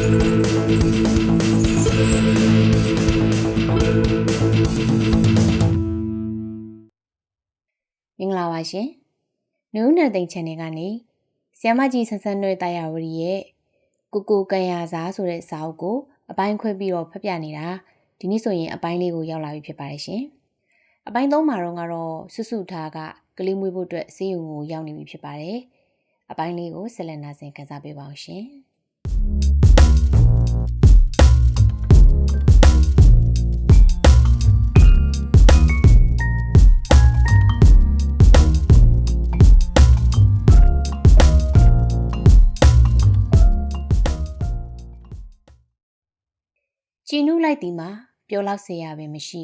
မင်္ဂလာပါရှင်။နူးနယ်သိန် channel ကနေဆီယမကြီးဆန်းဆန်းနွဲတာယာဝရီရဲ့ကိုကိုကန်ရစားဆိုတဲ့စာအုပ်ကိုအပိုင်းခွဲပြီးတော့ဖတ်ပြနေတာဒီနေ့ဆိုရင်အပိုင်းလေးကိုရောက်လာပြီဖြစ်ပါတယ်ရှင်။အပိုင်းသုံးမှာတော့ကတော့ဆွဆွထားကကလေးမွေးဖို့အတွက်ဆေးရုံကိုရောက်နေပြီဖြစ်ပါတယ်။အပိုင်းလေးကိုဆက်လက်နာဆင်ခန်းစားပေးပါအောင်ရှင်။ ကြည်နုလိုက်သည်မှာပြောလောက်เสียရပင်မရှိ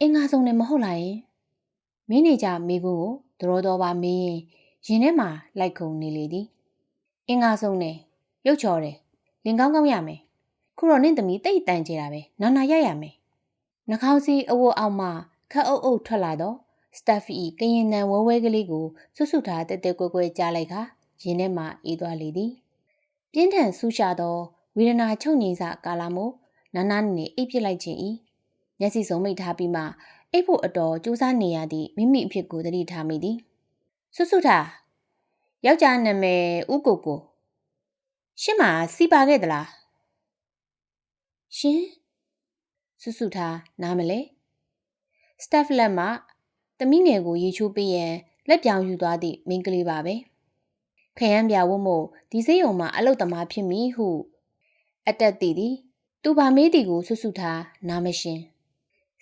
အင်္ဂါဆုံးနဲ့မဟုတ်လားယင်မင်းနေကြမိကူကိုသရောတော်ပါမင်းရင်ရင်ထဲမှာလိုက်ခုံနေလေသည်အင်္ဂါဆုံးနဲ့ရုပ်ချော်တယ်လင်ကောင်းကောင်းရမယ်ခုတော့နင့်သမီးတိတ်တန်ကြတာပဲနာနာရရမယ်နှာခေါင်းစီးအဝတ်အောက်မှခက်အုပ်အုပ်ထွက်လာတော့စတက်ဖီကရင်နံဝဲဝဲကလေးကိုဆွတ်ဆွတ်ထားတက်တက်ကွဲကွဲကြားလိုက်ခါရင်ထဲမှာအေးသွားလေသည်ပြင်းထန်ဆူရှာသောဝေဒနာချုပ်ငြိမ်စကာလမို့ နာနာနေအိပ်ပစ်လိုက်ခြင်းဤမျက်စိစုံမိတ်ထားပြီးမှအိပ်ဖို့အတော်ကြိုးစားနေရသည့်မိမိအဖြစ်ကိုသတိထားမိသည်ဆွဆွထားယောက်ျားနာမည်ဦးကိုကိုရှင်းမစီပါခဲ့သလားရှင်ဆွဆွထားနားမလဲစတက်ဖလက်မှတမိငယ်ကိုရေချိုးပေးရန်လက်ပြောင်ယူသွားသည့်မိန်းကလေးပါပဲခရမ်းပြဝတ်မို့ဒီစိတ်ုံမှာအလုတ်သမားဖြစ်မည်ဟု အတက်တည်သည် သူပါမေးတီကိုဆွဆွထားနားမရှင်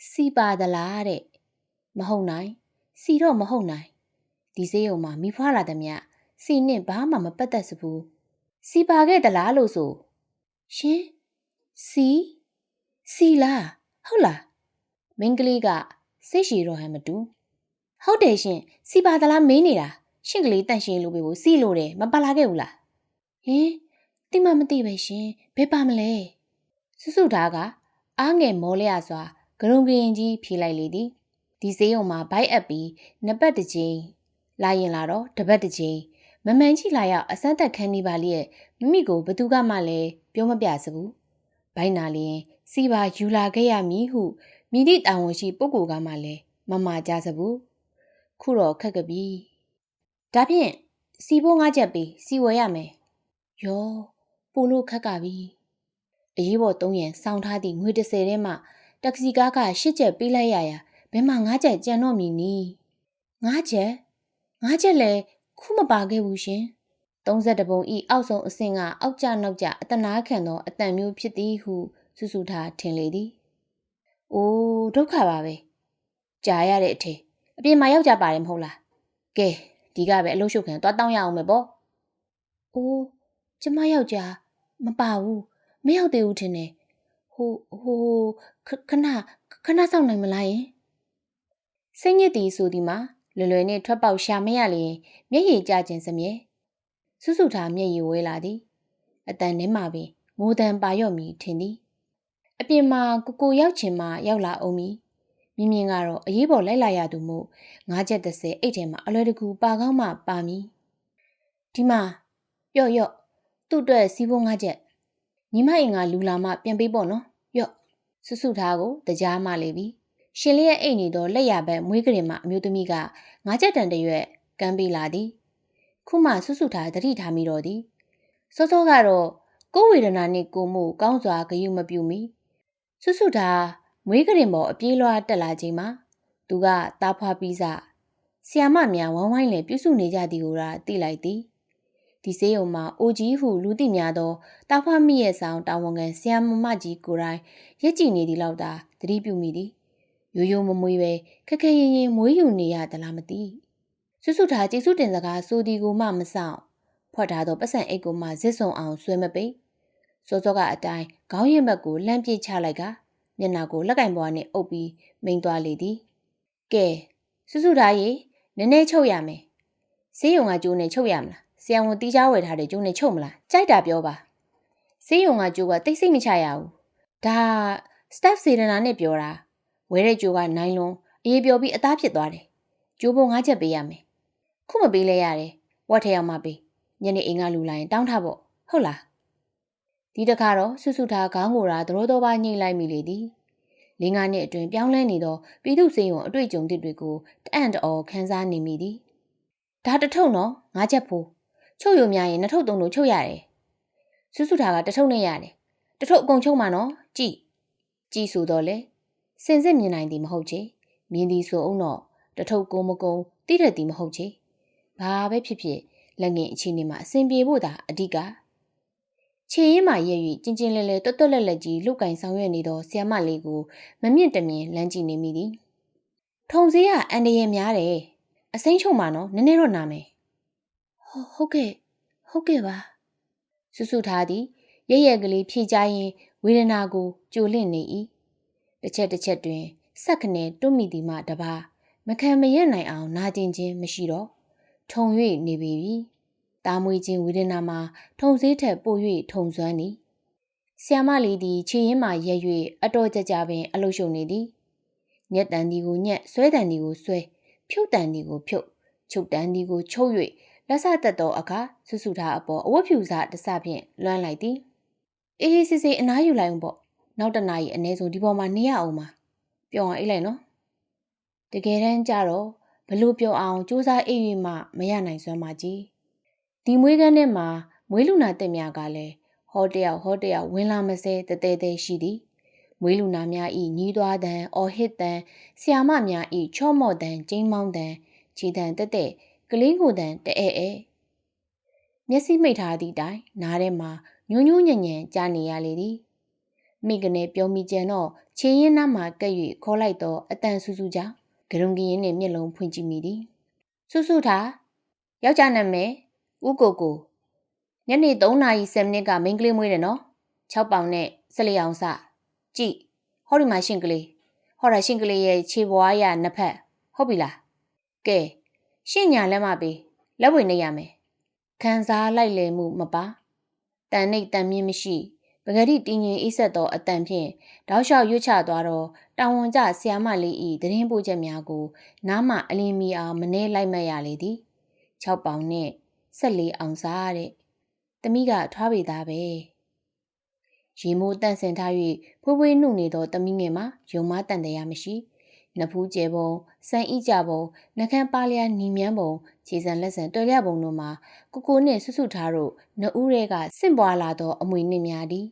စီပါသလားတဲ့မဟုတ်နိုင်စီတော့မဟုတ်နိုင်ဒီစေးရုံမှာမိဖွားလာသည်မြစီနဲ့ဘာမှမပတ်သက်စဘူးစီပါခဲ့သလားလို့ဆိုရှင်စီစီလားဟုတ်လားမင်းကလေးကစိတ်ရှည်တော့ဟန်မတူဟုတ်တယ်ရှင်စီပါသလားမင်းနေတာရှင်ကလေးတန့်ရှင်းလို့ပဲကိုစီလို့တယ်မပါလာခဲ့ဘူးလားဟင်တိမမသိပဲရှင်ဘယ်ပါမလဲ စွစွသားကအားငယ်မောလျစွာဂရုံကရင်ကြီးဖြေလိုက်လေသည်ဒီစေးုံမှာဘိုက်အပ်ပြီးနှစ်ပတ်တစ်ချိန်လာရင်လာတော့တပတ်တစ်ချိန်မမှန်ကြည့်လာရောက်အစမ်းသက်ခန်းနေပါလျက်မိမိကိုဘသူကမှလည်းပြောမပြစဘူးဘိုင်းနာလျင်စီပါယူလာခဲ့ရမည်ဟုမိသည့်တာဝန်ရှိပုဂ္ဂိုလ်ကမှလည်းမမကြစဘူးခုတော့ခက်ကပြီဒါဖြင့်စီဖို့ငါချက်ပြီးစီဝယ်ရမယ်ယောပို့လို့ခက်ကပြီ အရေးပေါ်သုံးရန်စောင်းထားသည့်ငွေ30ထဲမှတက္ကစီကားက၈ချက်ပေးလိုက်ရရာဘယ်မှ9ချက်ကျန်တော့မည်နီ9ချက်9ချက်လည်းခုမပါခဲ့ဘူးရှင်32ပုံဤအောက်ဆုံးအဆင့်ကအောက်ကျနောက်ကျအတနာခံသောအတန်မျိုးဖြစ်သည်ဟုစုစုထားထင်လေသည်။အိုးဒုက္ခပါပဲ။ကြာရတဲ့အထေအပြင်မှာရောက်ကြပါတယ်မဟုတ်လား။ကဲဒီကပဲအလုပ်ရှုပ်ခံသွားတောင်းရအောင်မယ်ပေါ့။အိုးကျမယောက်ျားမပါဘူး။ မရောက်သေးဘူးထင်တယ်။ဟိုဟိုခခဏခဏစောင့်နိုင်မလားယင်။စိတ်ညစ်သည်ဆိုဒီမှာလွယ်လွယ်နဲ့ထွက်ပေါက်ရှာမရလျင်မျက်ရည်ကျခြင်းစမြဲစုစုထားမျက်ရည်ဝဲလာသည်အတန်ထဲမှာပင်ငိုတန်ပါရော့မီထင်သည်အပြင်မှာကိုကိုရောက်ချင်မှရောက်လာအောင်မီမြင်မြင်ကတော့အရေးပေါ်လိုက်လာရသူမို့ငါးချက်30အိတ်ထဲမှာအလွယ်တကူပါကောင်းမှပါမီဒီမှာယော့ယော့သူ့အတွက်စီးဖို့ငါးချက် ညီမအိမ်ကလူလာမှပြန်ပေးပေါ့နော်ယော့စုစုထားကိုတကြားမှလေပြီရှင်လေးရဲ့အိတ်နေတော့လက်ရဘက်မွေးကလေးမှအမျိုးသမီးကငါးချက်တန်တရွက်ကမ်းပေးလာသည်ခုမှဆွဆွထားတတိထားမိတော့သည်စောစောကတော့ကိုယ်ဝေဒနာနှင့်ကိုယ်မှုကောင်းစွာဂယုမပြုမီဆွဆွထားမွေးကရင်ပေါ်အပြေးလွှားတက်လာချိန်မှာသူကတားဖွားပြီးစဆီယာမများဝိုင်းဝိုင်းလည်းပြုစုနေကြသည်ကိုသာသိလိုက်သည် ဒီစေးုံမှာအိုကြီးဟုလူသိများသောတားဖွားမိရဲ့ဆောင်တာဝန်ခံဆီယာမမကြီးကိုယ်တိုင်ရက်ကြည်နေသည်လောက်သာသတိပြုမိသည်ရိုးရိုးမမွေးပဲခက်ခဲရင်ရင်မွေးယူနေရသလားမသိဆွဆွထားကျေစုတင်စကားဆိုဒီကိုမှမဆောင်ဖွက်ထားသောပတ်စံအိတ်ကိုမှဇစ်စုံအောင်ဆွဲမပိတ်စောစောကအတိုင်းခေါင်းရင်ဘက်ကိုလှမ်းပစ်ချလိုက်ကမျက်နှာကိုလက်ကင်ပေါ်နဲ့အုပ်ပြီးမိန်သွားလေသည်ကဲဆွဆွထားရေနည်းနည်းချုပ်ရမယ်ဆေးရုံကကျိုးနဲ့ချုပ်ရမလား ဆရာဝန်တီးချားဝယ်ထားတဲ့ကျိုးနဲ့ချုပ်မလားကြိုက်တာပြောပါဆေးရုံကကျိုးကတိတ်ဆိတ်မချရဘူးဒါ staff စေရနာနဲ့ပြောတာဝဲတဲ့ကျိုးကနိုင်လွန်အေးပြောပြီးအသားဖြစ်သွားတယ်ကျိုးပုံငါးချက်ပေးရမယ်ခုမပေးလဲရတယ်ဝတ်ထရောက်မှပေးညနေအိမ်ကလူလာရင်တောင်းထားဖို့ဟုတ်လားဒဒီတခါတော့ဆွဆွထားခေါင်းကိုရာသရောတော်ပါညှိလိုက်မိလေသည်လင်းကားနှစ်အတွင်ပြောင်းလဲနေသောပြည်သူစေယုံအတွေ့အကြုံတွေကိုတအံ့တော်ခန်းစားနေမိသည်ဒါတထုံနော်ငါချက်ဖို့ ချုပ်ရုံများရင်နှစ်ထုပ်သုံးလို့ချုပ်ရတယ်ဆွဆွထားကတထုံနဲ့ရတယ်တထုပ်အကုန်ချုပ်မှာနော်ကြည်ကြည်ဆိုတော့လေစင်စစ်မြင်နိုင်သည်မဟုတ်ချေမြင်သည်ဆိုအောင်တော့တထုပ်ကိုမကုံတိတဲ့သည်မဟုတ်ချေဘာပဲဖြစ်ဖြစ်လက်ငင်အချင်းနေမှာအစဉ်ပြေဖို့သာအဓိကခြေရင်းမှရဲ့၍ကျင်ကျင်လဲလဲတွတ်တွတ်လက်လက်ကြီးလှုပ်ကင်ဆောင်ရွက်နေသောဆီယမလေးကိုမမြင့်တမြင်လမ်းကြည့်နေမိသည်ထုံစည်းကအန်တရယ်များတယ်အစိမ့်ချုံမှာနော်နည်းနည်းတော့နာမယ် ဟုတ်ကဲ့ဟုတ်ကဲ့ပါဆူဆူထားသည်ရရက်ကလေးဖြည့်ကြရင်ဝေဒနာကိုကြိုလင့်နေ၏တစ်ချက်တစ်ချက်တွင်စက်ခနဲ့တွတ်မိသည်မှတပါမခံမရနိုင်အောင်နာကျင်ခြင်းမရှိတော့ထုံ၍နေပြီ။တာမွေခြင်းဝေဒနာမှာထုံစည်းထက်ပို၍ထုံစွမ်းသည်။ဆီယမလေးသည်ခြေရင်းမှရက်၍အတော်ကြကြပင်အလုရှုံနေသည်။ညက်တန်ဒီကိုညက်ဆွဲတန်ဒီကိုဆွဲဖြုတ်တန်ဒီကိုဖြုတ်ချုပ်တန်ဒီကိုချုပ်၍ လက်ဆတက်သောအခါဆူဆူထားအပေါ်အဝတ်ဖြူစားတစဖြင့်လွှမ်းလိုက်သည်။အေးအေးဆေးဆေးအနားယူလိုက်အောင်ပေါ့။နောက်တနားရီအနည်းဆုံးဒီပေါ်မှာနေရအောင်ပါ။ပြောအောင်အိတ်လိုက်နော်။တကယ်တမ်းကျတော့ဘလို့ပြောအောင်စူးစမ်းအိပ်၍မှမရနိုင်စွမ်းပါကြီးဒီမွေးကန်းထဲမှာမွေးလူနာတက်များကလည်းဟောတယောက်ဟောတယောက်ဝင်လာမစဲတတဲတဲရှိသည်မွေးလူနာများဤညီးသွားတန်အော်ဟစ်တန်ဆ iam မများဤချော့မော့တန်ကျင်းမောင်းတန်ခြေတန်တက်တ က်ကလင်းကိုတန်တအဲအဲမျက်စိမိတ်ထားသည့်တိုင်နားထဲမှာညွညွညံ့ညံ့ကြားနေရလေသည်မိကနေပြောမိကြံတော့ခြေရင်းနားမှာကပ်၍ခေါ်လိုက်တော့အတန်ဆူဆူကြောင့်ဂရုံကင်းနဲ့မျက်လုံးဖွင့်ကြည့်မိသည်ဆုဆုထားယောက်ျားနာမည်ဦးကိုကိုညနေ3နာရီ10မိနစ်ကမိန်းကလေးမွေးတယ်နော်6ပေါင်နဲ့14အောင်စကြည့်ဟောဒီမှာရှင်ကလေးဟောတာရှင်ကလေးရဲ့ခြေပွားရနှစ်ဖက်ဟုတ်ပြီလားကဲ ရှင့်ညာလက်မပေးလက်ဝင်နေရမယ်ခံစားလိုက်လေမှုမပါတန်နှိတ်တန်မြင့်မရှိပဂတိတင်းရင်အိဆက်သောအတန်ဖြင့်တောက်လျှောက်ရွတ်ချသွားတော့တာဝန်ကျဆီယာမလေးဤတရင်ပို့ချက်များကို နားမှအလင်းမီအောင်မနှဲလိုက်မှတ်ရလေသည်6ပေါင်နဲ့14အောင်စားတဲ့တမိကထွားပေသားပဲရေမိုးတန့်စင်ထား၍ဖွေးဖွေးနှုတ်နေသောတမိငယ်မှာယုံမတန်တရားမရှိ နဖူးကျဲပုံစံဤကြပုံနှကန်းပါလျာညီမြန်းပုံခြေစံလက်စံတွေ့ရပုံတို့မှာကိုကိုနှင့်ဆွဆွထားတို့နှဦးရဲကစင့်ပွားလာသောအမွေနှင့်များသည်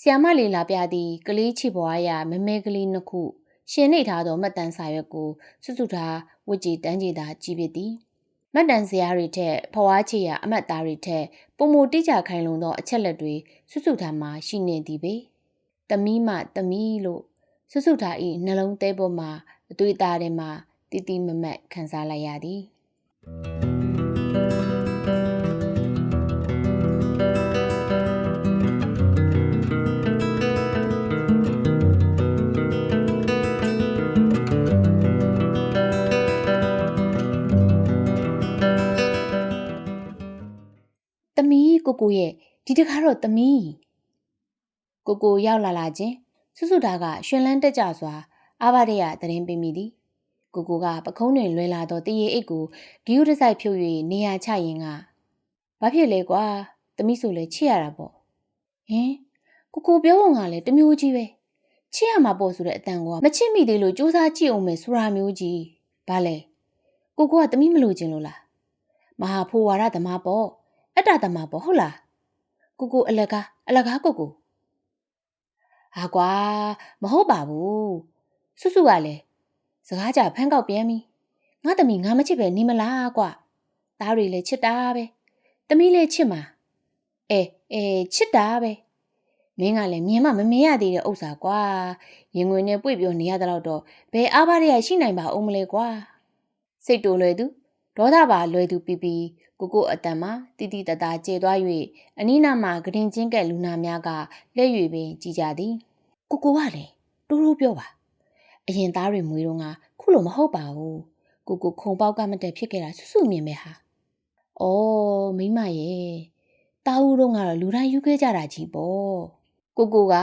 ဆီယမလေးလာပြသည်ကလေးချီပွားရမမဲကလေးနှစ်ခုရှင်နေထားသောမှတ်တမ်းစာရွက်ကိုစွစွထားဝစ်ကြည်တန်းကြည်သာကြည်ပစ်သည်မှတ်တမ်းစရာတွေထက်ဖွားချီရအမတ်သားတွေထက်ပုံမတိကျခိုင်လုံသောအချက်လက်တွေစွစွထားမှရှိနေသည်ပေတမီးမှတမီးလို့ စွစွထား၏နှလုံးသေးပေါ်မှာအသွေးသားထဲမှာတီတီမမတ်ခံစားလိုက်ရသည်တမီးကိုကိုရဲ့ဒီတခါတော့တမီးကိုကိုရောက်လာလာခြင်း စွစွတာကရှင်လန်းတက်ကြစွာအာဘဒရသတင်းပေးမိသည်ကိုကိုကပခုံးတွင်လွဲလာသောတရေအိတ်ကိုဂီယူတစိုက်ဖြုတ်၍နေရာချရင်ကဘာဖြစ်လဲကွာတမီးဆိုလဲချစ်ရတာပေါ့ဟင်ကိုကိုပြောပုံကလည်းတမျိုးကြီးပဲချစ်ရမှာပေါ့ဆိုတဲ့အတန်ကမချစ်မိသေးလို့စူးစမ်းကြည့်အောင်မယ်ဆိုတာမျိုးကြီးဘာလဲကိုကိုကတမီးမလို့ခြင်းလို့လားမဟာဖိုးဝါရသမားပေါ့အတ္တသမားပေါ့ဟုတ်လားကိုကိုအလကားအလကားကိုကို ဟာကွာမဟုတ်ပါဘူးစွစွကလည်းစကားကြဖန်းကောက်ပြန်ပြီငါသမီးငါမချစ်ပဲနေမလားကွာသားတွေလည်းချစ်တာပဲသမီးလည်းချစ်မှာအဲအဲချစ်တာပဲမင်းကလည်းမြင်မှမမြင်ရသေးတဲ့ဥစ္စာကွာရင်ငွေနဲ့ပွေ့ပြောနေရတော့တော့ဘယ်အားပါးရရှိနိုင်ပါအောင်မလဲကွာစိတ်တိုလွယ်သူ ဒေါသပါလွယ်သူပီပီကိုကိုအတန်မှာတိတိတသားကျေသွား၍အနီးနားမှာဂရင်ချင်းကဲလူနာများကလက်၍ပင်ကြည်ကြသည်ကိုကိုကလည်းတိုးတိုးပြောပါအရင်သားတွေမွေးတော့ကခုလိုမဟုတ်ပါဘူးကိုကိုခုံပေါက်ကမတက်ဖြစ်ခဲ့တာစွစွမြင်ပဲဟာအော်မိမရဲ့တာဦးတို့ကတော့လူတိုင်းယူခဲ့ကြတာကြီးပေါ့ကိုကိုက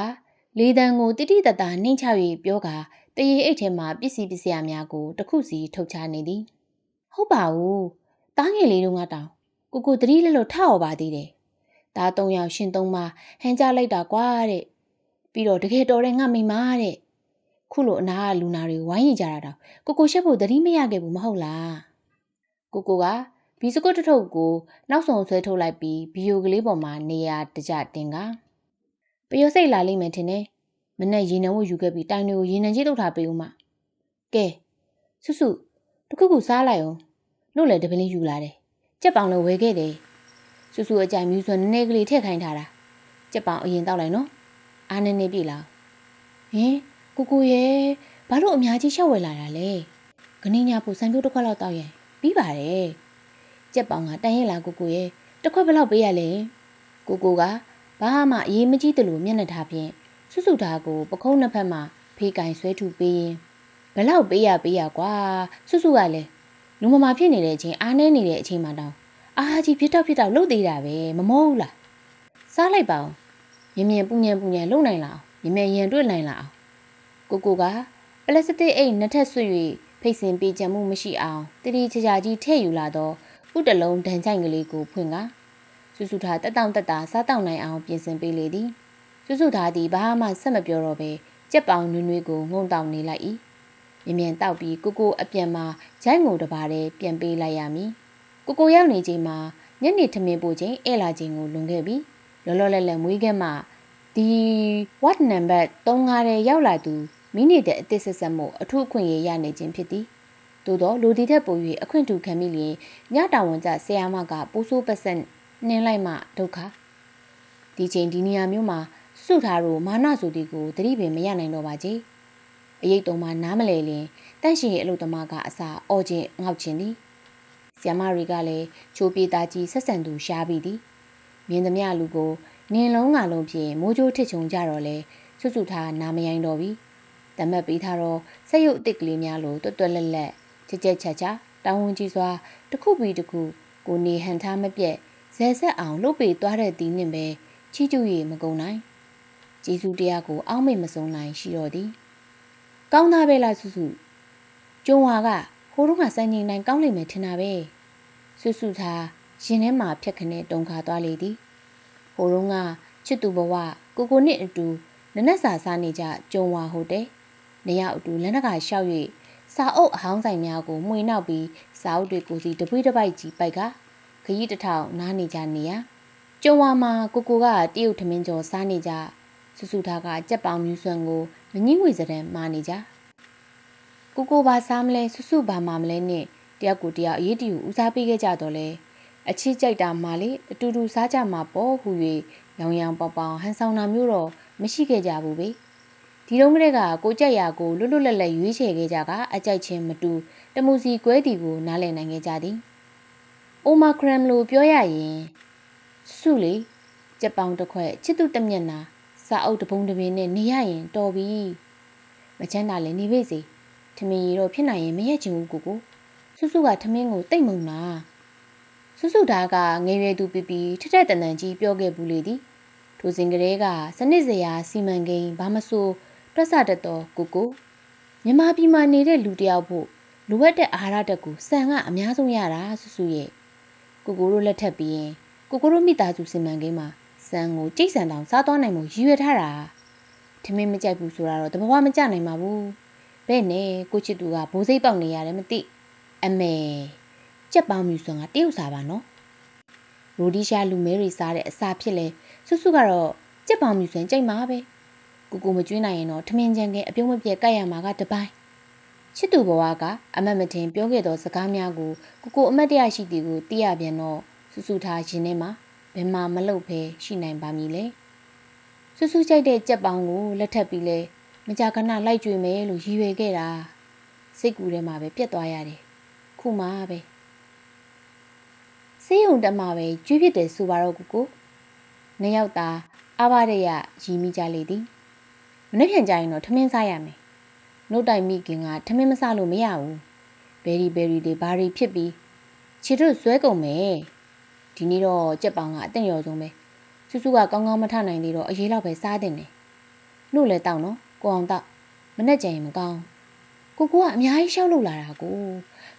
လေတံကိုတိတိတသားနှိမ့်ချ၍ပြောကတရေအိတ်ထဲမှာပစ္စည်းပစ္စယများကိုတစ်ခုစီထုတ်ချနေသည် ဟုတ်ပါဘူးတားငယ်လေးတို့ကတောင်ကိုကိုတတိလက်လို့ထောက်ပါသေးတယ်ဒါ၃ယောက်ရှင်သုံးပါဟန်ကြလိုက်တာကွာတဲ့ပြီးတော့တကယ်တော်တဲ့ငါမိမတဲ့ခုလိုအနာကလူနာတွေဝိုင်းရင်ကြတာတော့ကိုကိုရှက်ဖို့သတိမရခဲ့ဘူးမဟုတ်လားကိုကိုကဘီစကွတ်တစ်ထုပ်ကိုနောက်ဆုံးဆွဲထုတ်လိုက်ပြီးဘီယိုကလေးပေါ်မှာနေရာတကြတင်ကပျော်စိတ်လာလိမ့်မယ်ထင်တယ်မနဲ့ရေနံဝတ်ယူခဲ့ပြီးတိုင်တွေကိုရေနံကြီးထုတ်ထားပေးဦးမကဲစုစု တခုခုစားလိုက်အောင်လို့လည်းတပင်းလေးယူလာတယ်ကြက်ပောင်လည်းဝယ်ခဲ့တယ်စုစုအကြိုင်မြူးစွန်းနည်းနည်းကလေးထည့်ခိုင်းထားတာကြက်ပောင်အရင်တောက်လိုက်နော်အားနည်းနည်းပြေးလာဟင်ကိုကိုရဲ့ဘာလို့အများကြီးရှောက်ဝယ်လာတာလဲခဏညဖို့စံပြိုးတစ်ခွက်လောက်တောက်ရင်ပြီးပါတယ်ကြက်ပောင်ကတန်ရဲ့လားကိုကိုရဲ့တစ်ခွက်ဘယ်လောက်ပေးရလဲကိုကိုကဘာမှအရေးမကြီးတယ်လို့မျက်နှာထားဖြင့်စွစွသားကိုပခုံးနှစ်ဖက်မှာဖေးကင်ဆွဲထုပေးရင် ဘလောက်ပေးရပေးရကွာစွစွကလည်းလူမမာဖြစ်နေတဲ့အချိန်အားနေနေတဲ့အချိန်မှာတောင်အားကြီးဖြစ်တော့ဖြစ်တော့လှုပ်သေးတာပဲမမောဘူးလားစားလိုက်ပါအောင်မြင်မြင်ပူညံပူညံလှုပ်နိုင်လားအောင်မြင်မြင်ရင်တွေ့နိုင်လားအောင်ကိုကိုကပလက်စတစ်အိတ်နှစ်ထပ်ဆွ၍ဖိတ်စင်ပေးကြမှုမရှိအောင်တတိချာချာကြီးထည့်ယူလာတော့ဥတလုံးဒဏ်ချိုင်ကလေးကိုဖွင့်ကစွစုထားတက်တောင့်တက်တာစားတောင့်နိုင်အောင်ပြင်ဆင်ပေးလေသည်စွစုထားသည်ဘာမှဆက်မပြောတော့ပဲကြက်ပောင်နွေ့နွေ့ကိုငုံတောင်နေလိုက်၏ မြင်မြန်တောက်ပြီးကိုကိုအပြန်မှာဂျိုင်းငုံတစ်ပါးတည်းပြန်ပေးလိုက်ရမည်ကိုကိုရောက်နေချိန်မှာညနေထမင်းပို့ချိန်ဧလာချိန်ကိုလွန်ခဲ့ပြီလောလောလတ်လတ်မွေးခဲ့မှဒီ what number 35တဲ့ရောက်လာသူမိနစ်တဲ့အသစ်ဆက်ဆက်မှုအထုအခွင့်ရရနေခြင်းဖြစ်သည်သို့သောလူဒီထက်ပို၍အခွင့်တူခံမိလျင်ညတာဝန်ကျဆရာမကပိုးဆိုးပတ်ဆက်နှင်းလိုက်မှဒုက္ခဒီချိန်ဒီနေရာမျိုးမှာစုထားတို့မာနဆိုသည်ကိုသတိပင်မရနိုင်တော့ပါကြီး အရေးတုံးမှနားမလဲလင်တန့်ရှင်ရဲ့အလုပ်သမားကအစာအော်ခြင်းငေါက်ခြင်းသည်ဆ iam တွေကလည်းချိုးပြေသားကြီးဆက်ဆံသူရှားပြီးသည်မြင်သမျှလူကိုနင်လုံးငါလုံးဖြင့်မိုးကြိုးထစ်ချုံကြတော့လဲဆွဆွထားနာမရိုင်းတော့ပြီတမက်ပေးထားတော့ဆက်ရုပ်အစ်စ်ကလေးများလိုတွတ်တွတ်လက်လက်ချက်ချက်ချာချာတောင်းဝန်ကြီးစွာတစ်ခုပြီးတစ်ခုကိုနေဟန်ထားမပြက်ဇဲဆက်အောင်လှုပ်ပေသွားတဲ့တီးနှင့်ပဲချီကျူရမကုံနိုင်ဂျေစုတရားကိုအောက်မေ့မစုံနိုင်ရှိတော့သည် ကောင်းသားပဲလားစုစုကျုံဝါကဟိုတုန်းကစံငိန်နိုင်ကောင်းလိမ့်မယ်ထင်တာပဲစုစုသားရင်ထဲမှာဖြက်ခနဲ့တုံခါသွားလေသည်ဟိုတုန်းကချစ်သူဘဝကိုကိုနဲ့အတူနနက်စာစားနေကြကျုံဝါဟိုတယ်နေရောက်အတူလက်နက်ကရှောက်၍စာအုပ်အဟောင်းဆိုင်များကိုမှွေနောက်ပြီးစာအုပ်တွေကိုစီတပွေးတစ်ပိုက်ကြီးပိုက်ကခရီးတစ်ထောင်နားနေကြနေရကျုံဝါမှာကိုကိုကတရုတ်ထမင်းကျော်စားနေကြစုစုထားကကြက်ပေါင်မြူးဆွမ်းကို မငင်းငွေစတဲ့မာနေကြကိုကိုပါစားမလဲစုစုပါမမလဲနဲ့တယောက်ကိုတယောက်အရေးတူဦးစားပေးခဲ့ကြတော့လဲအချစ်ကြိုက်တာမှလေအတူတူစားကြမှာပေါ့ဟူ၍ရောင်ရောင်ပေါပေါဟန်ဆောင်တာမျိုးတော့မရှိခဲ့ကြဘူးပဲဒီတုန်းကတည်းကကိုကြက်ရကိုလွတ်လွတ်လပ်လပ်ရွေးချယ်ခဲ့ကြကအကြိုက်ချင်းမတူတမှုစီကွဲတီကိုနားလည်နိုင်ခဲ့ကြသည်အိုမာခရမ်လိုပြောရရင်စုလေကြက်ပေါင်တစ်ခွက်ချစ်သူတမျက်နာ စာအုပ်တပုံတပင်နဲ့နေရရင်တော်ပြီမချမ်းသာလည်းနေပါစေထမင်းရီတော့ဖြစ်နိုင်ရင်မရက်ချင်ဘူးကိုကိုစုစုကထမင်းကိုတိတ်မုံလားစုစုသားကငယ်ရွယ်သူပြပြထထတန်တန်ကြီးပြောခဲ့ဘူးလေသည်ထိုစဉ်ကလေးကစနစ်စရာစီမံကိန်းဘာမဆိုတွက်ဆတတ်သောကိုကိုမြန်မာပြည်မှာနေတဲ့လူတယောက်ဖို့လိုအပ်တဲ့အာဟာရတက်ကိုစံကအများဆုံးရတာစုစုရဲ့ကိုကိုတို့လက်ထပ်ပြီးရင်ကိုကိုတို့မိသားစုစီမံကိန်းမှာ စံကိုကြိတ်ဆန်တောင်စားသွားနိုင်မှုရည်ရွယ်ထားတာထမင်းမကြိုက်ဘူးဆိုတာတော့တဘာဝမကြနိုင်ပါဘူးဘဲ့နဲ့ကိုချစ်သူကဘိုးစိတ်ပေါက်နေရတယ်မသိအမေကြက်ပေါင်းမြူဆွမ်းကတရုတ်စားပါနော်ရိုဒီရှာလူမဲတွေစားတဲ့အစာဖြစ်လဲစုစုကတော့ကြက်ပေါင်းမြူဆွမ်းကြိတ်မှာပဲကိုကိုမကျွေးနိုင်ရင်တော့ထမင်းချန်ကအပြုံးမပြဲကြိုက်ရမှာကတပိုင်းချစ်သူဘဝကအမတ်မတင်ပြောခဲ့သောစကားများကိုကိုကိုအမတ်တရရှိသည်ကိုသိရပြန်တော့စုစုထားရင်ထဲမှာ ဘယ်မှမလုပ်ဖဲရှိနိုင်ပါမည်လေဆူဆူကြိုက်တဲ့ကြက်ပေါင်းကိုလက်ထပ်ပြီးလဲမကြာခဏလိုက်ကြွေမယ်လို့ရည်ရွယ်ခဲ့တာစိတ်ကူထဲမှာပဲပြက်သွားရတယ်ခုမှပဲစေးုံတက်မှာပဲကျွေးဖြစ်တယ်ဆိုပါတော့ကိုကိုနှစ်ယောက်သားအဘရရရီမိကြလေသည်မနေ့ပြန်ကြရင်တော့ထမင်းစားရမယ်နှုတ်တိုင်မိခင်ကထမင်းမစားလို့မရဘူးဘယ်ရီဘယ်ရီတွေဘာတွေဖြစ်ပြီးခြေတို့ဆွဲကုန်မယ် ဒီနေ့တော့ကြက်ပေါင်ကအတင့်ရော်ဆုံးပဲစုစုကကောင်းကောင်းမထနိုင်သေးတော့အရေးလောက်ပဲစားတင်တယ်နှုတ်လည်းတောက်နော်ကိုအောင်တောက်မနဲ့ကြရင်မကောင်းကိုကိုကအများကြီးရှောက်လို့လာတာကို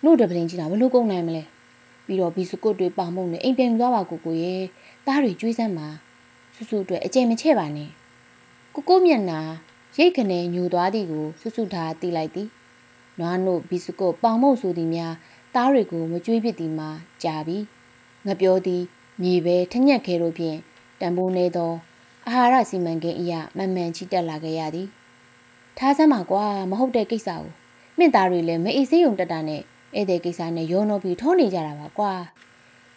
နှုတ်တပလင်းကြီးတာဘလို့ကုန်နိုင်မလဲပြီးတော့ဘီစကွတ်တွေပါမုံနဲ့အိမ်ပြန်သွားပါကိုကိုရဲ့သားတွေကျွေးစမ်းပါစုစုအတွက်အကျင့်မချဲ့ပါနဲ့ကိုကိုမျက်နာရိတ်ခနဲညူသွားသည်ကိုစုစုထားတီးလိုက်သည်နွားနို့ဘီစကုတ်ပေါင်မုတ်ဆိုသည်များသားတွေကိုမကြွေးဖြစ်သည်မှာကြာပြီ ငပြောသည်မြေပဲထညက်ခဲတို့ဖြင့်တံပိုးနေသောအာဟာရစီမံကိန်းအရာမှန်မှန်ချီတက်လာခဲ့ရသည်ထားစမ်းပါကွာမဟုတ်တဲ့ကိစ္စကိုမင့်သားတွေလည်းမအေးစေးုံတက်တာနဲ့ဧည့်သည်ကိစ္စနဲ့ရောနှောပြီးထောနေကြတာပါကွာ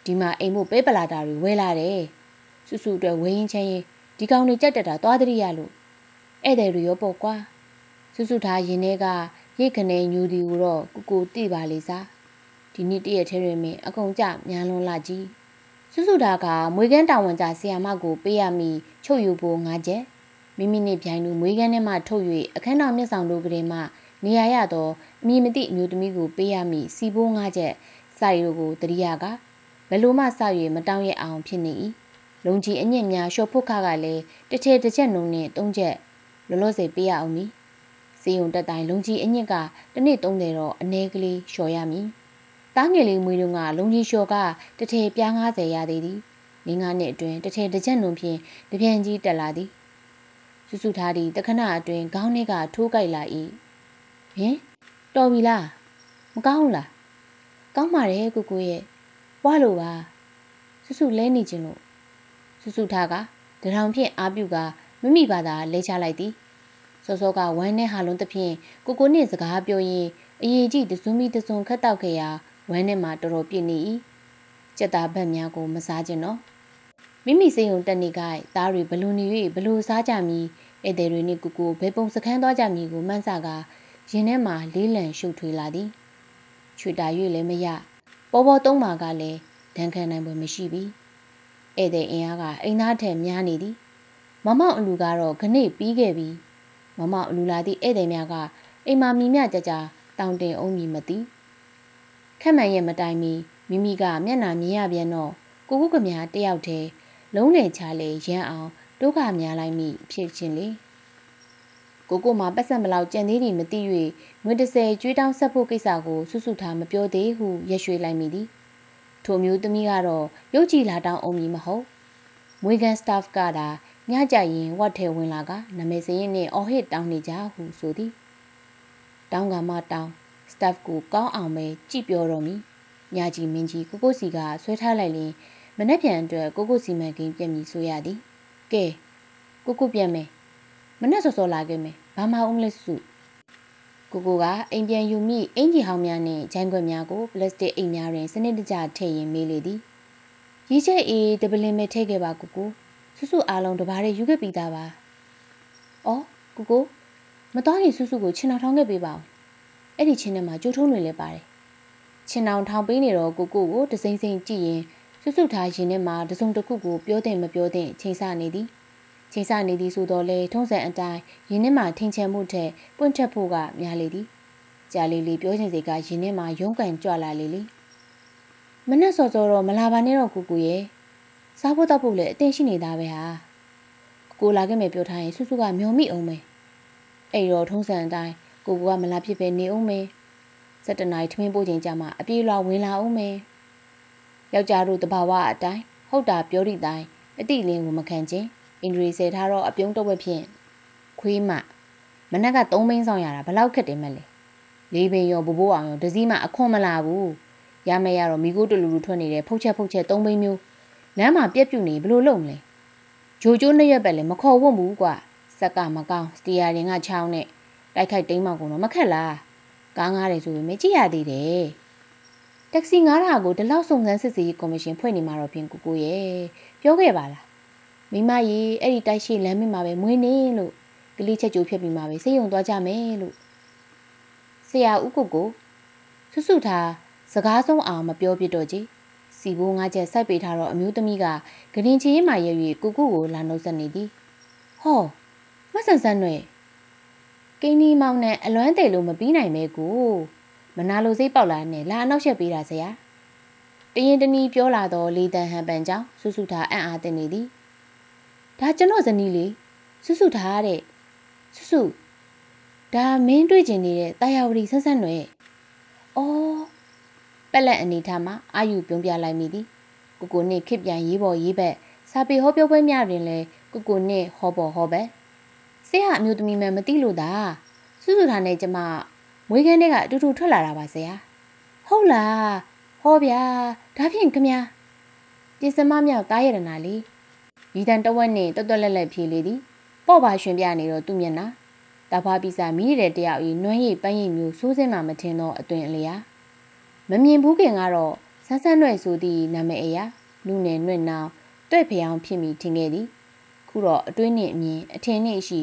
ဒီမှာအိမ်မို့ပဲပလာတာတွေဝဲလာတယ်စုစုအတွက်ဝင်းချင်းရင်ဒီကောင်တွေကြက်တက်တာသွားတရိရလို့ဧည့်သည်တွေရောပေါ့ကွာစုစုထားရင်ထဲကရိတ်ခနဲညူဒီကိုတော့ကိုကိုတိပါလေစား ဒီနေ့တည့်ရထဲတွင်မင်းအကုန်ကြများလွန်လာကြီးစုစုထားကမွေးကန်းတာဝန်ကြဆီယာမကိုပေးရမည်ချုပ်ယူဖို့ငါချက်မိမိနှင့်ပြိုင်သူမွေးကန်းထဲမှထုတ်၍အခန်းတော်မျက်ဆောင်တို့ကလေးမှနေရရသောအမည်မသိအမျိုးသမီးကိုပေးရမည်စီပိုးငါချက်စာရီတို့ကိုတရိယာကဘယ်လိုမှစ၍မတောင်းရအောင်ဖြစ်နေ၏လုံကြီးအညစ်များရှော့ဖုတ်ခကလည်းတစ်ထည်တစ်ချက်နှုံနဲ့သုံးချက်လောလောဆယ်ပေးရအောင်မည်စေယုံတက်တိုင်းလုံကြီးအညစ်ကတစ်နေ့သုံးတယ်တော့အနေကလေးလျှော်ရမည် တားငယ်လေးမွေးတုန်းကလုံကြီးလျှော်ကတစ်ထည်ပြား90ရသေးသည်ငင်းငါနှစ်အတွင်းတစ်ထည်တစ်ချက်နှုံဖြင့်တပြန်ကြီးတက်လာသည်စုစုထားသည့်တခဏအတွင်းခေါင်းထဲကထိုးကြိုက်လာ၏ဟင်တော်ပြီလားမကောင်းဘူးလားကောင်းပါတယ်ကိုကိုရဲ့ပွားလို့ပါစုစုလဲနေခြင်းလို့စုစုထားကတထောင်ဖြင့်အားပြုကမမိပါသာလဲချလိုက်သည်စောစောကဝမ်းနဲ့ဟာလုံးသဖြင့်ကိုကိုနှင့်စကားပြောရင်အရေးကြီးတစွန်းမီတစွန်းခတ်တောက်ခဲ့ရာ ဝမ်းနဲ့မှတော်တော်ပြည့်နေ၏ကြက်သားဘက်များကိုမစားခြင်းတော့မိမိစိတ်ုံတက်နေကြသားတွေဘလူနေ၍ဘလူစားကြမည်ဧည့်သည်တွေနှင့်ကိုကိုဘယ်ပုံစခန်းသွားကြမည်ကိုမှန်းဆကာရင်ထဲမှာလေးလံရှုပ်ထွေးလာသည်ချွေတာ၍လည်းမရပေါ်ပေါ်သုံးပါကလည်းဒဏ်ခံနိုင်ပွဲမရှိပြီဧည့်သည်အင်အားကအိမ်သားထက်များနေသည်မမောက်အလူကတော့ခဏိပြီးခဲ့ပြီမမောက်အလူလာသည့်ဧည့်သည်များကအိမ်မာမီမြကြကြတောင်းတင်အောင်မီမသိ ခက်မှန်ရဲ့မတိုင်မီမိမိကမျက်နာမြင်ရပြန်တော့ကိုကုကမြတယောက်တည်းလုံးလေချလေရမ်းအောင်ဒုက္ခများလိုက်မိဖြစ်ခြင်းလေကိုကိုမှာပတ်စံမလောက်ကြံသေးသည်မသိ၍ငွေ30ကျွေးတောင်းဆက်ဖို့ကိစ္စကိုဆွဆွထားမပြောသေးဟုရက်ရွှေလိုက်မိသည်ထိုမျိုးသမီးကတော့ရုပ်ကြည်လာတောင်းအောင်မည်မဟုတ်မွေဂန်စတာဖ်ကသာညကြရင်ဝတ်ထဲဝင်လာကနမဲစရင်နဲ့အော်ဟစ်တောင်းနေကြဟုဆိုသည်တောင်းကမှတောင်း စတာဖ်ကိုကောင်းအောင်ပဲကြည့်ပြောတော်မူညကြီးမင်းကြီးကိုကိုစီကဆွဲထားလိုက်ရင်မနှက်ပြန်အတွက်ကိုကိုစီမံကိန်းပြင်ပြီးဆိုရသည်ကဲကိုကိုပြန်မယ်မနှက်စောစောလာခဲ့မယ်ဘာမှအောင်မလဲစုကိုကိုကအိမ်ပြန်ယူမိအင်ဂျီဟောင်းများနဲ့ဂျိုင်းခွက်များကိုပလတ်စတစ်အိမ်များတွင်စနစ်တကျထည့်ရင်းမေးလေသည်ရီးချက်အေးဒပလင်မဲ့ထည့်ခဲ့ပါကိုကိုစုစုအားလုံးတဘာတွေယူခဲ့ပြီးသားပါအော်ကိုကိုမတော်ရင်စုစုကိုချင်းအောင်ထောင်းခဲ့ပေးပါဦး အဲ့ဒီချင်းထဲမှာကြိုးထုံးတွေလည်းပါတယ်ချင်းအောင်ထောင်းပေးနေတော့ကိုကိုကိုတစိမ့်စိမ့်ကြည့်ရင်စွတ်စွတ်ထားရင်ထဲမှာတစုံတစ်ခုကိုပြောတဲ့မပြောတဲ့ချိန်ဆနေသည်ချိန်ဆနေသည်ဆိုတော့လေထုံးစံအတိုင်းရင်ထဲမှာထင်ချင်မှုထက်ပွင့်ထက်ဖို့ကများလေသည်ကြာလီလီပြောချင်စိတ်ကရင်ထဲမှာရုန်းကန်ကြွလာလေလေမနဲ့စော်စောတော့မလာပါနဲ့တော့ကူကူရဲ့စားဖို့တောက်ဖို့လည်းအတင်းရှိနေတာပဲဟာကိုလာခဲ့မယ်ပြောထားရင်စုစုကမျောမိအောင်မယ်အဲ့တော့ထုံးစံအတိုင်း ကိုကူကမလာဖြစ်ပဲနေအောင်မယ်စက်တနားထမင်းပို့ချိန်ကြမှာအပြေးလွာဝင်လာအောင်မယ်ယောက်ျားတို့တဘာဝအတိုင်းဟုတ်တာပြောသည့်တိုင်းအတိလင်းကိုမခံခြင်းအင်ဒရီဆယ်ထားတော့အပြုံးတော့ဝက်ဖြင့်ခွေးမမနက်က3ဘိန်းဆောင်ရတာဘလောက်ခက်တယ်မလဲလေးဘိန်းရောဘိုးဘိုးအောင်ရောဒစည်းမအခွန်မလာဘူးရမယ်ရတော့မိကိုတလူလူထွက်နေတဲ့ဖုတ်ချက်ဖုတ်ချက်3ဘိန်းမျိုးလမ်းမှာပြက်ပြူနေဘလို့လုံမလဲဂျိုဂျိုးနှစ်ရက်ပဲလေမခေါ်ဝတ်ဘူးကွာစက်ကမကောင်းစတီယာရင်ကချောင်းနဲ့ တိုက်ခိုက်တိမ်းမောက်ကုန်တော့မခက်လားကားငားတယ်ဆိုပေမဲ့ကြည့်ရသေးတယ်တက္ကစီငားတာကိုဒီလောက်စုံစမ်းစစ်ဆေးရေးကော်မရှင်ဖွဲ့နေမှာတော့ဖြင့်ကိုကိုရဲ့ပြောခဲ့ပါလားမိမကြီးအဲ့ဒီတိုက်ရှိလမ်းမမှာပဲမွေးနေလို့ကလေးချက်ကြိုးဖြတ်ပြီးမှပဲစိတ်ယုံသွားကြမယ်လို့ဆရာဦးကိုကိုဆွဆွထားစကားဆုံးအောင်မပြောပြတော့ကြီးစီဘိုးငါးချက်စိုက်ပေးထားတော့အမျိုးသမီးကဂရင်ချီရင်မှရွ၍ကိုကိုကိုလာနှုတ်ဆက်နေသည်ဟောမဆန်ဆန်ွယ် ကိန်းနီမောင်နဲ့အလွမ်းတယ်လို့မပြီးနိုင်ပဲကိုမနာလိုစိတ်ပေါက်လာနဲ့လာအနောက်ရှက်ပေးတာဆရာတရင်တနီပြောလာတော့လေတန်ဟန်ပန်ကြောင့်ဆူဆူထားအံ့အားတင်နေသည်ဒါကျွန်တော်ဇနီးလေးဆူဆူထားတဲ့ဆူဆူဒါမင်းတွေ့ကျင်နေတဲ့တာယာဝတီဆန်းဆန်းွယ်အော်ပက်လက်အနေထားမှာအာယူပြုံးပြလိုက်မိသည်ကိုကိုနေခစ်ပြန်ရေးပေါ်ရေးဘက်စာပေဟောပြောပွဲများတွင်လည်းကိုကိုနဲ့ဟောပေါ်ဟောပဲ ဆေးဟာအမျိုးသမီးမှမသိလို့သာစုစုထားနဲ့ကျမမွေးခန်းထဲကအတူတူထွက်လာတာပါဆရာဟုတ်လားဟောဗျာဒါဖြင့်ခမညာပြင်စမမြောက်တားရတနာလေရီတန်တဝက်နဲ့တွတ်တွတ်လက်လက်ဖြေလေသည်ပေါ့ပါရှင်ပြနေတော့သူ့မျက်နှာတဘာပိစာမိနေတဲ့တယောက်ဤနွမ်းရိပ်ပန်းရိပ်မျိုးစိုးစင်းမှမထင်တော့အသွင်အလျာမမြင်ဘူးခင်ကတော့ဆန်းဆန်းရွယ်ဆိုသည့်နာမည်အရာလူနယ်နှွဲ့နောင်တွေ့ဖျောင်းဖြစ်မိထင်ခဲ့သည် ခုတော့အတွင်းနှင့်အမြင်အထင်နှင့်ရှိ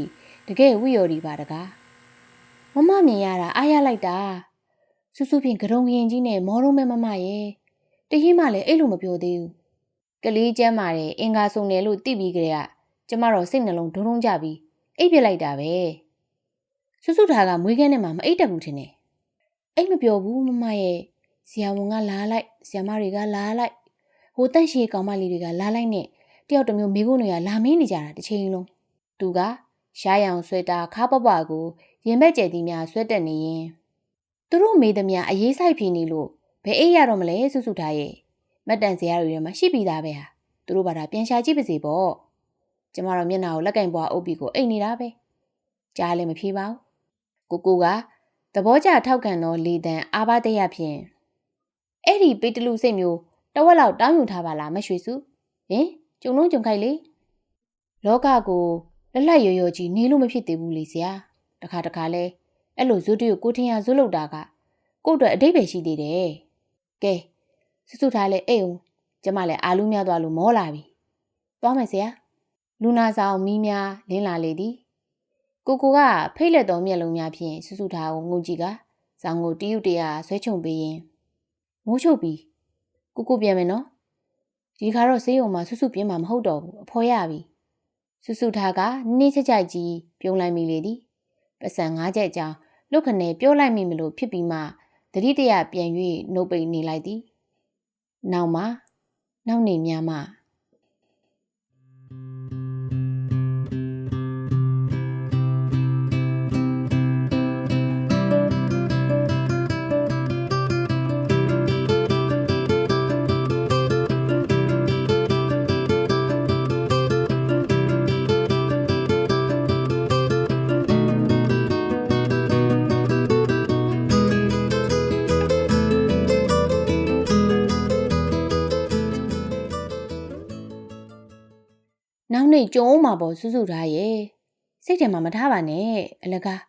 တကယ်ဝိယော်ဒီပါတကားမမမြင်ရတာအားရလိုက်တာစူးစူးဖြင့်ကရုံရင်ကြီးနဲ့မောရုံးမဲမမရဲ့တရင်မှလည်းအဲ့လိုမပြောသေးဘူးကလေးကျမ်းမာတဲ့အင်္ဂါစုံတယ်လို့သိပြီးကြတဲ့ကကျမတော့စိတ်နှလုံးဒုံဒုံကြပြီးအိပ်ပြစ်လိုက်တာပဲစူးစူးထားကမွေးခန်းထဲမှာမအိပ်တတ်ဘူးထင်တယ်အိပ်မပြောဘူးမမရဲ့ဆရာဝန်ကလာလိုက်ဆရာမတွေကလာလိုက်ဟိုတန့်ရှိကောင်မလေးတွေကလာလိုက်နဲ့ တယောက်တစ်မျိုးမိကုန်းတွေကလာမင်းနေကြတာတစ်ချိန်လုံးသူကရှားရောင်ဆွဲတာခါပပကိုရင်ဘက်ကျဲသီးများဆွဲတက်နေရင်သူတို့မေးသမျှအရေးဆိုင်ဖြေနေလို့ဘယ်အိပ်ရတော့မလဲစုစုထားရဲ့မက်တန်စရာတွေထဲမှာရှိပြီးသားပဲဟာသူတို့ဘာသာပြန်ရှာကြည့်ပါစေပေါ့ကျမတို့မျက်နှာကိုလက်ကင်ပွားအုပ်ပြီးကိုအိတ်နေတာပဲကြားလည်းမဖြေပါဘူးကိုကိုကသဘောကျထောက်ခံသောလေတံအာဘတရဖြင့်အဲ့ဒီပေတလူစိတ်မျိုးတဝက်လောက်တောင်းယူထားပါလားမရွှေစုဟင် ကျုံလုံးကျုံခိုက်လေလောကကိုလက်လက်ရော်ရော်ကြီးနေလို့မဖြစ်သေးဘူးလေဆရာတခါတခါလဲအဲ့လိုဇွတ်တူကိုကိုထင်ရဇွတ်လောက်တာကကို့အတွက်အတိတ်ပဲရှိသေးတယ်ကဲစွစွထားလဲအိမ်အောင်ကျမလည်းအာလူးများသွားလို့မောလာပြီသွားမယ်ဆရာလူနာဆောင်မီးများလင်းလာလေသည်ကိုကိုကဖိတ်လက်တော်မျက်လုံးများဖြင့်စွစွထားကိုငုံကြည့်ကဇောင်းကိုတီးယူတရဆွဲချုံပေးရင်မိုးချုပ်ပြီးကိုကိုပြန်မယ်နော် ဒီခါတော့ဆေးရုံမှာဆွဆွပြင်းမှာမဟုတ်တော့ဘူးအဖော်ရပြီဆွဆွထားကနင်းချက်ကြိုက်ကြီးပြုံးလိုက်မိလေသည်ပစံငါးချက်ကြောင်လုတ်ခနဲ့ပြောလိုက်မိမလို့ဖြစ်ပြီးမှတတိတရပြန်၍နှုတ်ပိတ်နေလိုက်သည်နောက်မှနောက်နေများမှ နောက်နေ့ကြုံအောင်မှာပေါ့စွစုထားရဲ့စိတ်ထဲမှာမထားပါနဲ့အလကား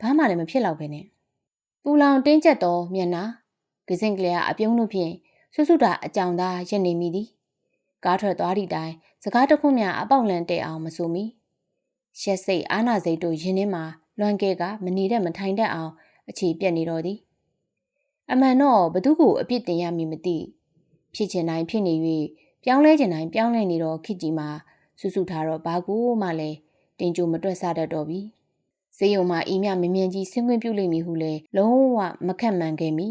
ဘာမှလည်းမဖြစ်တော့ပဲနဲ့ပူလောင်တင်းကျပ်သောမျက်နှာကစင်ကလေးကအပြုံးတို့ဖြင့်စွစုတာအကြောင်သားရက်နေမိသည်ကားထွက်သွားသည့်တိုင်စကားတစ်ခုမျှအပေါက်လန်တဲ့အောင်မဆိုမီရှက်စိတ်အာနာစိတ်တို့ယင်းထဲမှာလွန်ကဲကမနေတတ်မထိုင်တတ်အောင်အခြေပြက်နေတော့သည်အမှန်တော့ဘသူကိုအပြစ်တင်ရမည်မသိဖြစ်ချင်တိုင်းဖြစ်နေ၍ပြောင်းလဲချင်တိုင်းပြောင်းလဲနေတော့ခစ်ကြီးမှာ စုစုထားတော့ဘာကူမှလည်းတင်ကြိုမတွက်ဆတတ်တော့ပြီဈေးရုံမှာအီမြမမြင်ကြီးဆင်းခွင့်ပြုလိမ့်မည်ဟုလည်းလုံးဝမခက်မှန်ခဲ့မီ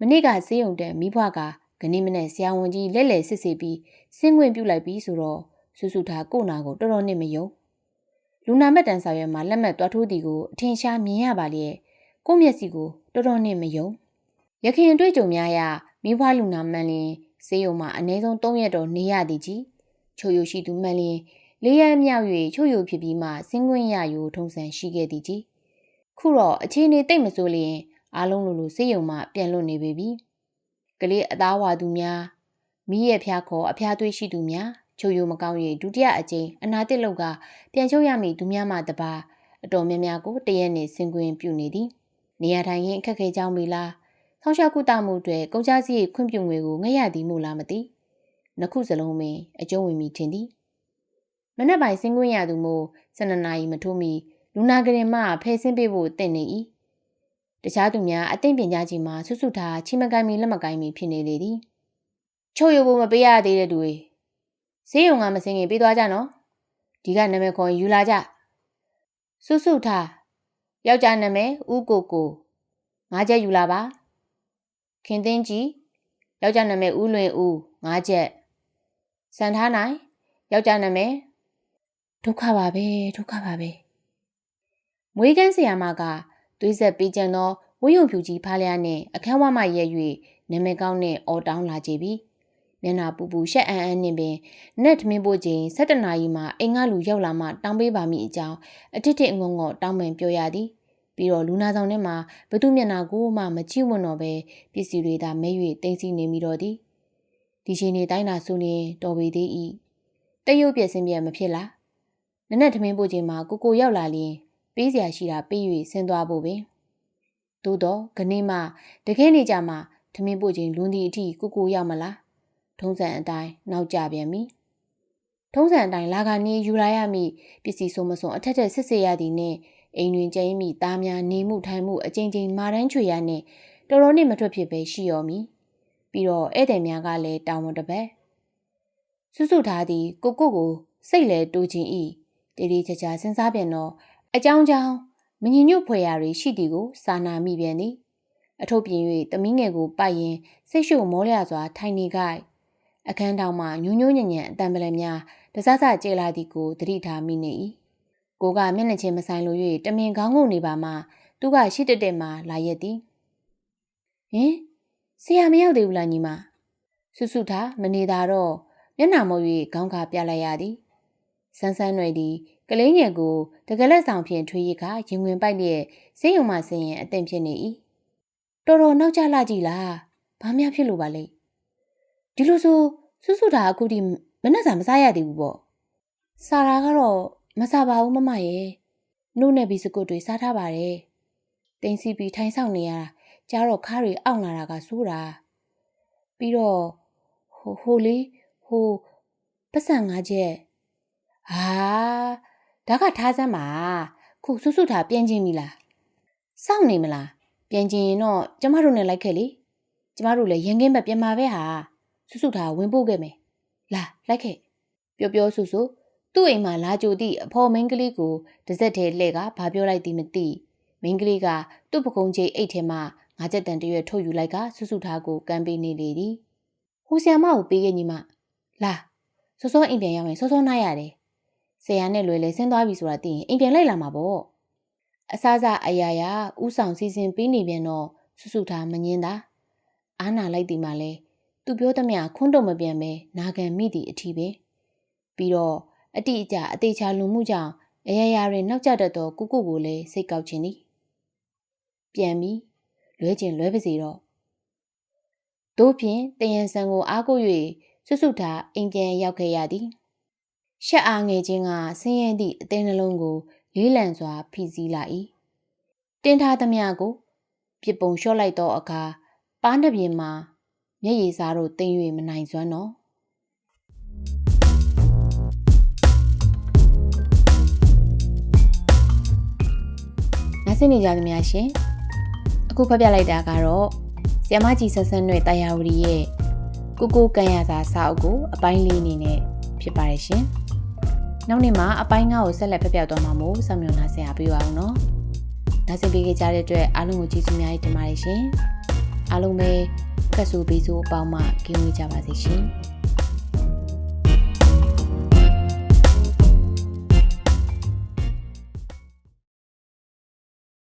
မနေ့ကဈေးရုံတက်မိဘကဂနေ့မနေ့ဆရာဝန်ကြီးလက်လက်စစ်စစ်ပြီးဆင်းခွင့်ပြုလိုက်ပြီးဆိုတော့စုစုထားကိုနာကိုတော်တော်နဲ့မယုံလူနာမက်တန်ဆောင်ရွက်မှာလက်မှတ်တွားထိုးသည်ကိုအထင်ရှားမြင်ရပါလေကိုမျက်စိကိုတော်တော်နဲ့မယုံရခင်တွေ့ကြုံများရမိဘလူနာမှန်လင်ဈေးရုံမှာအနည်းဆုံး3ရက်တော့နေရသည်ကြီး ချိုယိုရှိသူမှန်လျင်လေးရမြောက်၍ချိုယိုဖြစ်ပြီးမှစင်းခွင့်ရယူထုံစံရှိခဲ့သည်ကြီးခုတော့အခြေအနေတိတ်မဆိုးလျင်အားလုံးလိုလိုစေယုံမှပြန်လွတ်နေပေပြီကလေးအသားဝါသူများမိရဲ့ဖျားခေါ်အဖျားသွေးရှိသူများချိုယိုမကောင်း၍ဒုတိယအကြိမ်အနာတစ်လောက်ကပြန်ချုပ်ရမည့်သူများမှတပါအတော်များများကိုတရက်နေစင်ကွင်းပြုနေသည်နေရာထိုင်ရင်အခက်ခဲကြောင်းမီလားဆောင်းရှားကုတမှုတွေကုန်ကြစည်ခွင့်ပြုငွေကိုငှက်ရသည်မို့လားမသိ နှစ်ခုစလုံးပင်အကျုံးဝင်မိထင်သည်မနက်ပိုင်းစင်းခွင့်ရသူမို့12နာရီမထိုးမီလူနာကရင်မှဖယ်ဆင်းပေးဖို့တင့်နေ၏တခြားသူများအသိပညာကြီးမှာဆွဆွထားချိမကိုင်းမီလက်မကိုင်းမီဖြစ်နေလေသည်ချုပ်ရဖို့မပေးရသေးတဲ့သူတွေဈေးရုံကမစင်ရင်ပေးသွားကြနော်ဒီကနာမည်ခေါ်ယူလာကြဆွဆွထားယောက်ျားနာမည်ဦးကိုကိုငါးချက်ယူလာပါခင်သိန်းကြီးယောက်ျားနာမည်ဦးလွင်ဦးငါးချက် စံထားနိုင်ယောက်ျားနာမည်ဒုက္ခပါပဲဒုက္ခပါပဲမွေးကန်းဆရာမကသွေးဆက်ပေးကြသောဝင်းယုံဖြူကြီးဖားလျားနှင့်အခန်းဝမှရက်၍နာမည်ကောင်းနှင့်အော်တောင်းလာကြပြီမျက်နှာပူပူရှက်အံ့အံ့နှင့်ပင်နက်ထမင်းပို့ချိန်7နာရီမှအိမ်ကလူရောက်လာမှတောင်းပေးပါမိအကြောင်းအထစ်ထစ်ငုံငေါတောင်းပန်ပြောရသည်ပြီးတော့လူနာဆောင်ထဲမှာဘသူမျက်နှာကိုမှမကြည့်ဝွန်းတော့ပဲပစ္စည်းတွေသာမဲ၍တင်းစီနေမိတော့သည် ဒီရှင်နေတိုင်းသာဆိုရင်တော်ပေသေး၏တရုတ်ပြက်စင်းပြက်မဖြစ်လားနနက်ထမင်းပို့ချိန်မှာကိုကိုရောက်လာလျင်ပေးစရာရှိတာပေး၍ဆင်းသွားဖို့ပင်သို့တော့ခနေ့မှတကယ်နေကြမှာထမင်းပို့ချိန်လွန်သည့်အထိကိုကိုရောက်မလားထုံးစံအတိုင်းနောက်ကျပြန်ပြီထုံးစံအတိုင်းလာကနေယူလာရမည့်ပစ္စည်းဆိုမစုံအထက်ထက်စစ်စေရသည်နှင့်အိမ်တွင်ကျင်းမိသားများနေမှုထိုင်မှုအကြိမ်ကြိမ်မာတန်းချွေရနှင့်တော်တော်နှင့်မထွက်ဖြစ်ပဲရှိရောမည် ပြီးတော့ဧည့်သည်များကလည်းတောင်းဝန်တပတ်စွစွထားသည်ကိုကိုကိုစိတ်လဲတူချင်၏တည်တည်ချာချာစဉ်းစားပြန်တော့အကြောင်းကြောင့်မငြညွတ်ဖွယ်ရာတွေရှိသည်ကိုစာနာမိပြန်သည်အထုပ်ပြင်၍တမင်းငယ်ကိုပိုက်ရင်စိတ်ရှုမောလျစွာထိုင်နေကြအခန်းတောင်မှညို့ညို့ညံ့ညံ့အတံပလများတစစကျေလာသည်ကိုသတိထားမိနေ၏ကိုကမျက်နှာချင်းမဆိုင်လို၍တမင်ခေါင်းငုံနေပါမှသူကရှိတက်တက်မှလာရက်သည်ဟင် ဆရာမရောက်သေးဘူးလားညီမဆွဆွထားမနေတာတော့မျက်နှာမော၍ခေါင်းကပြလိုက်ရသည်ဆန်းဆန်းရွယ်သည်ကလေးငယ်ကိုတကလက်ဆောင်ဖြင့်ထွေးရကရင်ဝင်ပိုက်လျက်စိတ်ယုံမှဆင်းရင်အသင့်ဖြစ်နေ၏တော်တော်နောက်ကျလာကြည်လားဘာများဖြစ်လို့ပါလဲဒီလိုဆိုဆွဆွထားအခုဒီမနှက်စာမစားရသေးဘူးပေါ့စားတာကတော့မစားပါဘူးမမရဲ့နှုတ်နဲ့ဘီစကွတ်တွေစားထားပါတယ်တင်းစီပြီးထိုင်ဆောင်နေရတာ ကြားတော့ခါးတွေအောင့်လာတာကစိုးတာပြီးတော့ဟိုဟိုလေးဟိုပတ်စံငါးချက်ဟာဒါကထားစမ်းပါခုဆွဆွထားပြန်ချင်းပြီလားစောင့်နေမလားပြန်ချင်းရင်တော့ကျမတို့နဲ့လိုက်ခဲ့လေကျမတို့လည်းရန်ကင်းပဲပြန်มาပဲဟာဆွဆွထားဝင်ပို့ခဲ့မယ်လာလိုက်ခဲ့ပျော်ပျော်ဆူဆူသူ့အိမ်မှာလာကြိုသည့်အဖော်မင်းကလေးကိုတစ်စက်တည်းလှဲ့ကဘာပြောလိုက်သည်မသိမင်းကလေးကသူ့ပကုံးကြီးအိတ်ထဲမှ ငါးချက်တန်တရွက်ထုတ်ယူလိုက်ကဆွဆွထားကိုကမ်းပေးနေလေသည်ဟိုဆီယမကိုပေးခဲ့ညီမလာစောစောအိမ်ပြန်ရောက်ရင်စောစောနားရတယ်ဆရာနဲ့လွယ်လေဆင်းသွားပြီဆိုတာသိရင်အိမ်ပြန်လိုက်လာမှာပေါ့အစားစားအရာရာဥဆောင်စီစဉ်ပေးနေပြန်တော့ဆွဆွထားမငင်းတာအာနာလိုက်ဒီမှာလဲသူပြောသမျှခွန်းတုံမပြန်ပဲနာခံမိသည့်အထီးပဲပြီးတော့အတိအကျအသေးချာလွန်မှုကြောင့်အရာရာတွေနောက်ကျတတ်သောကုကုကိုလည်းစိတ်ကောက်ခြင်းသည်ပြန်ပြီး လွဲကျင်လွဲပါစေတော့တို့ဖြင့်တယံဆန်ကိုအားကို၍ဆွဆွထားအိမ်ပြန်ရောက်ခဲ့ရသည်ရှက်အားငယ်ခြင်းကဆင်းရဲသည့်အသေးနှလုံးကိုလေးလံစွာဖိစီးလာ၏တင်းထားသမျှကိုပြစ်ပုံလျှော့လိုက်သောအခါပါးနှပြင်းမှာမျက်ရည်စားတို့တိမ်၍မနိုင်စွမ်းတော့နားဆင်နေကြသမျှရှင် အခုဖတ်ပြလိုက်တာကတော့ဆီယမကြီးဆက်ဆန်းနဲ့တာယာဝတီရဲ့ကိုကိုကန်ရစာစာအုပ်ကိုအပိုင်းလေးအနေနဲ့ဖြစ်ပါတယ်ရှင်နောက်နေ့မှာအပိုင်း9ကိုဆက်လက်ဖတ်ပြသွားမှာမို့စောင့်မျှော်နားဆင်အားပေးပါအောင်နော်နားဆင်ပေးကြတဲ့အတွက်အားလုံးကိုကျေးဇူးများတင်ပါတယ်ရှင်အားလုံးပဲကတ်ဆူပေးစုအပေါင်းမှကင်းဝေးကြပါစေရှင်